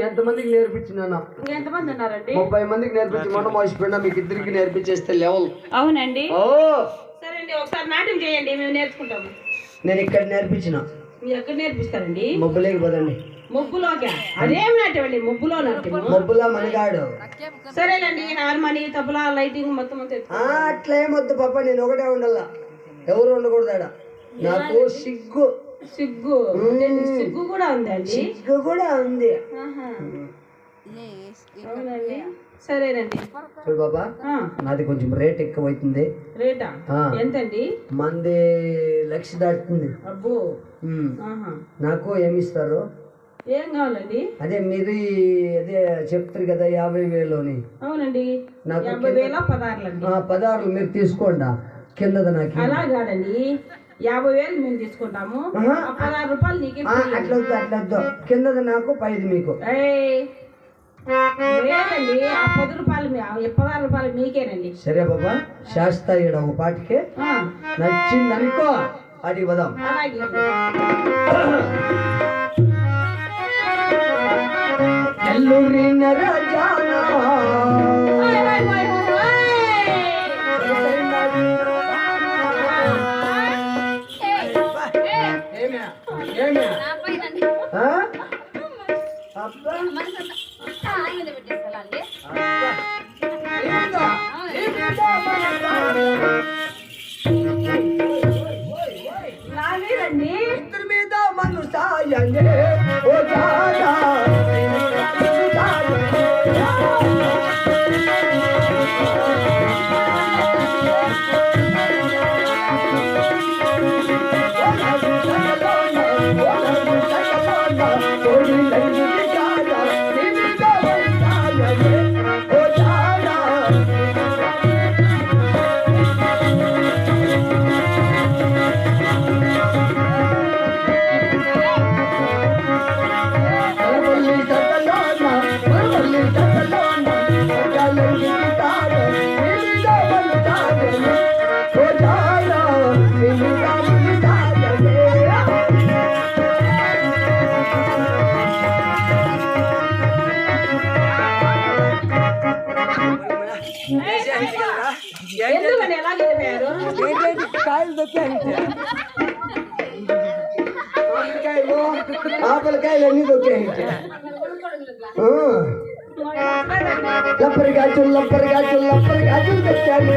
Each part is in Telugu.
ఎంతమందికి నేర్పించినాను ఇంకెంతమంది ఉన్నారండి? ముప్పై మందికి నేర్పించి మొన్న మోసిపోయినా మీకు ఇద్దరికి నేర్పించేస్తే లెవెల్. అవునండి. ఓ! సరే అండి ఒకసారి నాట్యం చేయండి మేము నేర్చుకుంటాము. నేను ఇక్కడ నేర్పించిన. మీరు ఎక్కడ నేర్పిస్తారండి? మొబ్బులేకి పోదండి. ముగ్గులోగా అదేం నాట్యం అండి? ముగ్గులో నాట్యము? మొబ్బులా మనగాడు సరేనండి హార్మోని తబలా లైటింగ్ మొత్తం అట్లా ఏమొద్దు పాప నేను ఒకటే ఉండాల. ఎవరు ఉండకూడదు ఆడ నాకు సిగ్గు. సిగ్గు. సిగ్గు కూడా ఉందండి సిగ్గు కూడా ఉంది. అవునండి. సరేనండి. చూడు బాబా నాది కొంచెం రేట్ ఎక్కువ అవుతుంది రేటా. ఎంతండి? మంది లక్ష దాటుతుంది. అబ్బో. నాకు ఏమిస్తారు? ఏం కావాలండి? అదే మీరు అదే చెప్తారు కదా యాభై వేలు అని అవునండి. నాకు పదహారులు మీరు తీసుకోండి. కిందది నాకు. అలా కాదండి. యాభై వేలు మేము తీసుకుంటాము. పదహారు రూపాయలు నీకే ఆ, అట్లా వద్దు అట్లా వద్దు కిందది నాకు పైది మీకు. లేదండి ఆ పది రూపాయలు పదహారు రూపాయలు మీకేనండి. సరే బాబా శాస్త్ర ఒక పాటికి. నచ్చింది అనుకో అది పదాం అలాగే నెల్లూరిన నా మీద మను ఓ దాదా ఎందుకని ఎలా గెలిపారు కాయలు దొక్కాయంటే? ఆపిలకాయలు ఆపిలకాయలు అన్ని లప్పరి గాజులు లప్పరి గాజులు లప్పరి గాజులు తెచ్చాను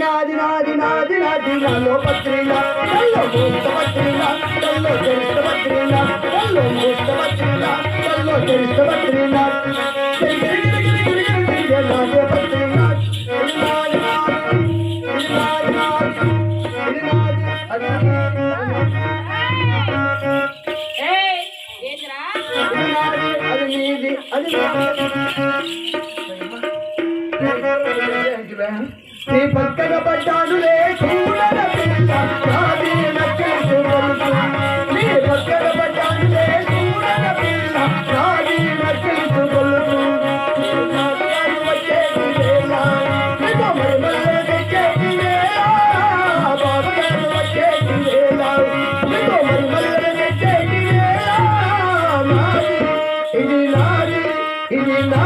నాది నాది నాది నాది నాలో పత్రిక కల్లో మూస్త పత్రిక నీ పక్కన పడ్డాను చూడల ఒళ్ళు.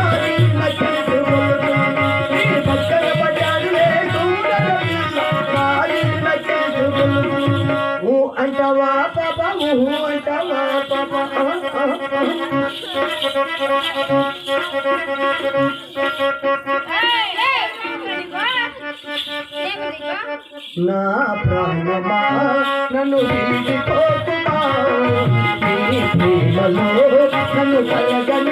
ఊ అంటావా పాప ఊ అంటావా పాప నా ప్రాణమా నన్ను వీడిపోతుమా నీ ప్రేమలో నన్ను కలగనీకుమా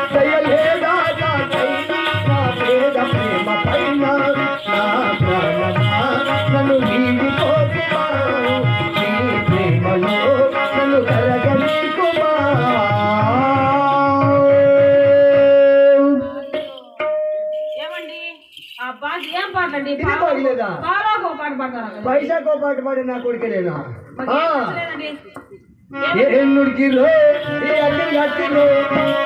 పాట ఏం పాట పాడతారా పైసాకో పాట పాడి నా ఏం నచ్చలేదండి. ఎన్నుడికిలో? ఈ అడ్డు గట్టిలో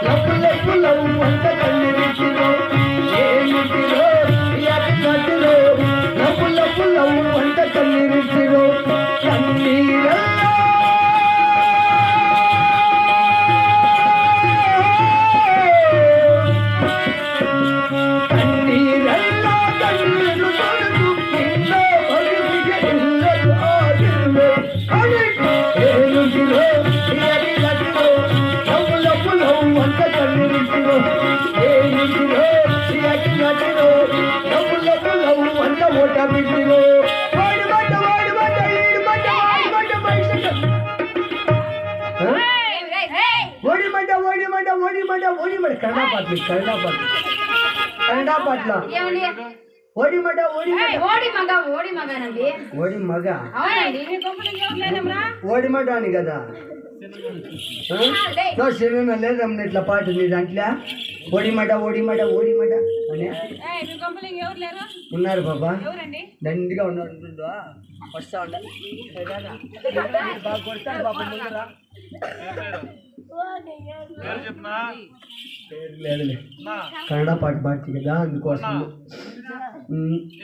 లప్పు లప్పు లవ్వు అంత కన్నీరికిలో ఎన్నుడికిలో? ఈ అడ్డు గట్టిలో లప్పు లప్పు లవ్వు అంత కన్నీరికిలో మంట ఓడి మంట ఓడి మంట కన్నడ పాటలు కన్నడ పాటలు కన్నడ పాటలు ఏమండి ఓడి మంట ఓడి మంట ఏయ్, ఓడి మగ ఓడి మగనండి ఓడి మగ అవునండి మీ గొప్పలు ఎవరులేనమ్మరా? ఓడి మంట అని కదా ఆ? లే. నో శరీరం లేదమ్మ ఇట్లా పాట నీ దాంట్లో ఓడి మట ఓడి మట ఓడి మట అని ఏయ్, మీ గొప్పలు ఎవరు లేరు ఉన్నారు బాబా ఎవరండి దండిగా ఉన్నారు ఉంటుందా? వస్తా ఉండ బాగా కొడతారు బాబా ముందర. కన్నడ పాట పాడుతుంది కదా అందుకోసం.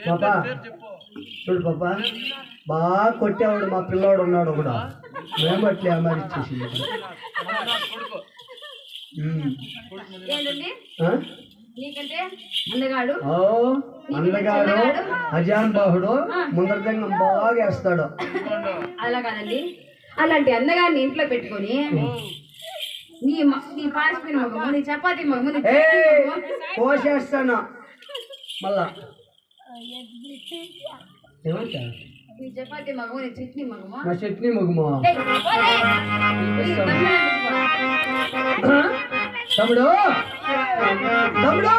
పాపా? చూడు పాపా. బాగా కొట్టేవాడు మా పిల్లోడు ఉన్నాడు కూడా. మేము అట్లే అమ్మాయి ఇచ్చేసింది అందగాడు? అజాన్ బాహుడు ముందర దగ్గర బాగా వేస్తాడు. అలా కాదండి. అలాంటి అందగాన్ని ఇంట్లో పెట్టుకొని నీ మ- నీ పాసిపోయిన మగము నీ చపాతీ మగము నీ కోసేస్తాను? మళ్ళా. నీ చపాతీ మగము నీ చట్నీ మగము నా చట్నీ మగుమా? తమ్ముడు? తమ్ముడు?